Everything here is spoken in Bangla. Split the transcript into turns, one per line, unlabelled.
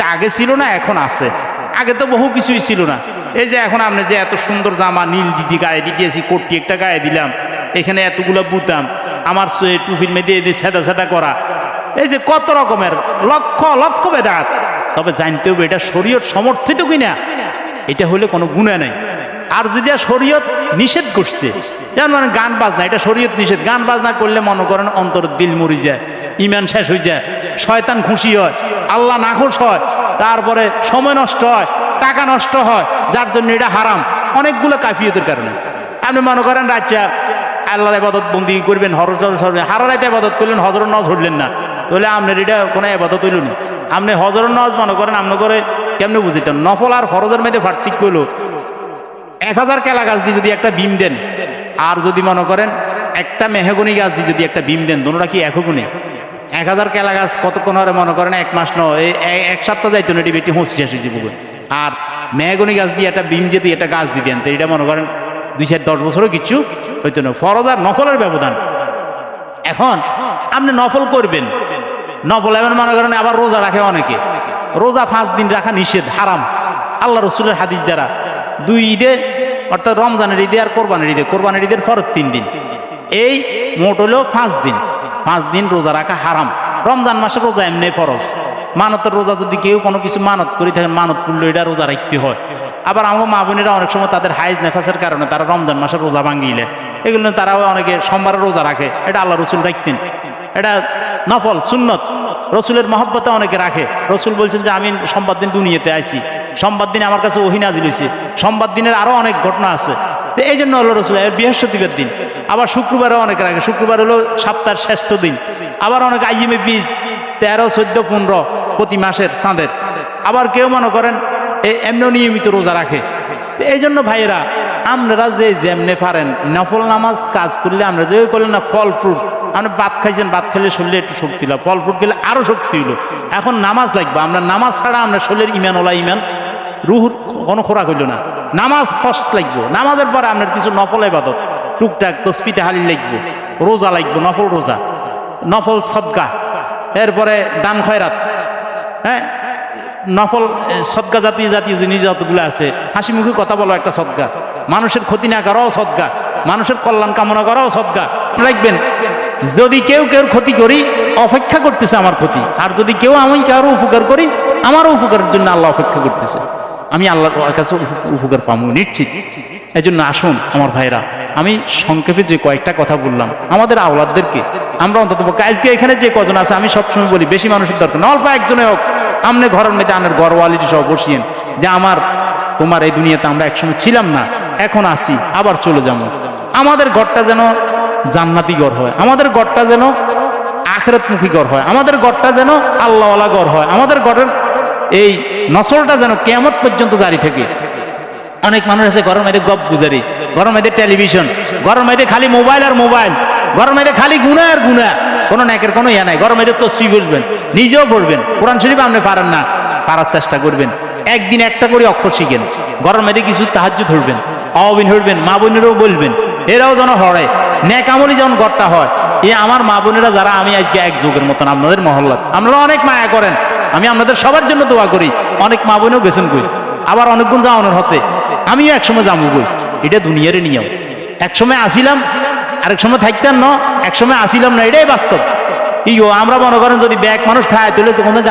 এটা আগে ছিল না, এখন আছে। আগে তো বহু কিছুই ছিল না। এই যে এখন আপনি যে এত সুন্দর জামা, নীল দিদি গায়ে দিয়েছি, কোটি একটা গায়ে দিলাম, এখানে এতগুলো বুতাম, আমার টুপির মেয়েদের এদের সেদা সেদা করা। এই যে কত রকমের, লক্ষ লক্ষ বেদাত। তবে জানতে হবে, এটা শরীয়ত সমর্থিত কিনা? এটা হলে কোনো গুণা নাই। আর যদি শরীয়ত নিষেধ করছে, যেমন মানে গান বাজনা, এটা শরীয়ত নিষেধ। গান বাজনা করলে মনে করেন অন্তর দিল মরি যায়। ইমান শেষ হয়ে যায়। শয়তান খুশি হয়, আল্লাহ নাখোশ হয়, তারপরে সময় নষ্ট হয়, টাকা নষ্ট হয়, যার জন্য এটা হারাম। অনেকগুলো কাফিয়তের কারণে। আপনি মনে করেন রাজ্যা আল্লাহর আবাদত বন্দি করবেন, হরজ হারারাইতে আবাদত করলেন হজর নজ হইলেন না। তাহলে আপনার এটা কোনো আবাদত হইল না। আপনি হজর নজ মনে করেন, আপনি করে কেমনে বুঝিতেন? নফল আর ফরজের মধ্যে পার্থক্য হইল, এক হাজার কেলা গাছ দিয়ে যদি একটা বিম দেন, আর যদি মনে করেন, একটা মেহগুনি গাছ দিয়ে যদি একটা বিম দেন দুটা কি একগুণে এক হাজার কেলা গাছ কতক্ষণ হরে মনে করেন? এক মাস ন এই এক সপ্তাহ যাইতো না, এটি হুঁচি শেষ হয়ে যাব আর মেহগুনি গাছ দিয়ে একটা বিম যদি একটা গাছ দিয়ে দেন তো এটা মনে করেন দুই চার দশ বছরও কিছু হইতো না। ফরজ আর নফলের ব্যবধান। এখন আপনি নফল করবেন। নফল এমন মনে করেন, আবার রোজা রাখে অনেকে। রোজা পাঁচ দিন রাখা নিষেধ, হারাম। আল্লাহ রসুলের হাদিস দ্বারা। দুই ঈদে, অর্থাৎ রমজানের ঈদে আর কোরবানের ঈদে। কোরবানের ঈদের ফরত তিন দিন। এই মোট হলো পাঁচ দিন। পাঁচ দিন রোজা রাখা হারাম। রমজান মাসে রোজা এমনি ফরজ। মানতের রোজা যদি কেউ কোনো কিছু মানত করে থাকেন মানত করলে এটা রোজা রাখতে হয়। আবার আমার মা বোনেরা অনেক সময় তাদের হাইজ নেফাসের কারণে তারা রমজান মাসে রোজা ভাঙিলে। এগুলো তারাও অনেকে সোমবারে রোজা রাখে। এটা আল্লাহ রসুল রাখতেন। এটা নফল, সুন্নত। রসুলের মহব্বতে অনেকে রাখে। রসুল বলছেন যে, আমি সোমবার দিন দুনিয়াতে আইছি। সোমবার দিনে আমার কাছে ওহিনাজিল হয়েছে সোমবার দিনের আরও অনেক ঘটনা আছে। তো এই জন্য হলো রসুল বৃহস্পতিবার দিন। আবার শুক্রবারও অনেকে রাখে শুক্রবার হলো সপ্তাহের শ্রেষ্ঠ দিন। আবার অনেক আইএমএ বীজ, তেরো, চোদ্দ, পনেরো প্রতি মাসের চাঁদের। আবার কেউ মনে করেন এই এমনিও নিয়মিত রোজা রাখে। এই জন্য ভাইয়েরা আপনারা যে যেমনে পারেন নফল নামাজ কাজ করলে আমরা যে করলেন না ফল ফ্রুট। আপনি ভাত খাইছেন, ভাত খেলে শরীরে একটু শক্তি হলো ফল ফ্রুট খেলে আরও শক্তি হলো এখন নামাজ লাগবে। আমরা নামাজ ছাড়া আমরা শরীরের ইমান ওলা ইমান, রুহুর কোনো খোরাক হইল না। নামাজ ফার্স্ট লাগবো। নামাজের পরে আপনার কিছু নফল এবাদত টুকটাক তসপিতে হালি লাগবো। রোজা লাগবো, নফল রোজা। নফল সদকা। এরপরে দান খয়রাত। হ্যাঁ? নফল সদকা জাতীয় জাতীয় জিনিস যতগুলো আছে, হাসি মুখে কথা বলো একটা সদকা। মানুষের ক্ষতি না করাও সদকা। মানুষের কল্যাণ কামনা করাও সদকা। রাখবেন যদি কেউ কেউ ক্ষতি করি, অপেক্ষা করতেছে আমার ক্ষতি। আর যদি কেউ আমি কারও উপকার করি, আমারও উপকারের জন্য আল্লাহ অপেক্ষা করতেছে। আমি আল্লাহর কাছে উপ- উপকার পাবো, নিশ্চিত। এই জন্য আসুন, আমার ভাইরা, আমি সংক্ষেপে যে কয়েকটা কথা বললাম, আমাদের আওলাদদেরকে, আমরা অন্তত আজকে এখানে যে কজন আছে, আমি সবসময় বলি, বেশি মানুষের দরকার অল্প একজনে হোক। আমনে ঘরের মধ্যে আনের গড়ওয়ালিটি সহ বসিয়েন, যে আমার, তোমার এই দুনিয়াতে আমরা একসময় ছিলাম না, এখন আসি, আবার চলে যাব। আমাদের ঘরটা যেন জান্নাতি ঘর হয়, আমাদের ঘরটা যেন আখেরাতমুখী ঘর হয়, আমাদের ঘরটা যেন আল্লাহওয়ালা ঘর হয়, আমাদের ঘরের এই নসলটা যেন কেমন পর্যন্ত জারি থাকে। অনেক মানুষ আছে, ঘরের মধ্যে গপ গুজারি, ঘরের মধ্যে টেলিভিশন ঘরের মধ্যে খালি মোবাইল আর মোবাইল ঘরের মধ্যে খালি গুণা আর গুণা কোনো ন্যাকের কোনো ইয়া নাই, ঘরের মধ্যে তসবি বলবেন, নিজেও পড়বেন। কোরআন শরীফ আপনি পারেন না, পারার চেষ্টা করবেন। একদিন একটা করে অক্ষর শিখেন, ঘরের মধ্যে কিছু তাহাজ্জুদ ধরবেন অবিন হরবেন মা বোনেরও বলবেন, এরাও যেন হরে ন্যাকামলি যেমন ঘরটা হয়, এ আমার মা বোনেরা যারা, আমি আজকে এক যুগের মতন আপনাদের মহল্লা আপনারা অনেক মায়া করেন আমি আপনাদের সবার জন্য দোয়া করি। অনেক মা বোনেও গেছেন কই? আবার অনেকগুণ যাওয়ানোর হতে। আমিও একসময় যাব কই? এটা দুনিয়ার নিয়ম। একসময় আসিলাম, আরেক সময় থাকতাম না, একসময় আসিলাম না, এটাই বাস্তব। ইয়ো, আমরা মনে করেন যদি ব্যাগ মানুষ খায় তুলে তখন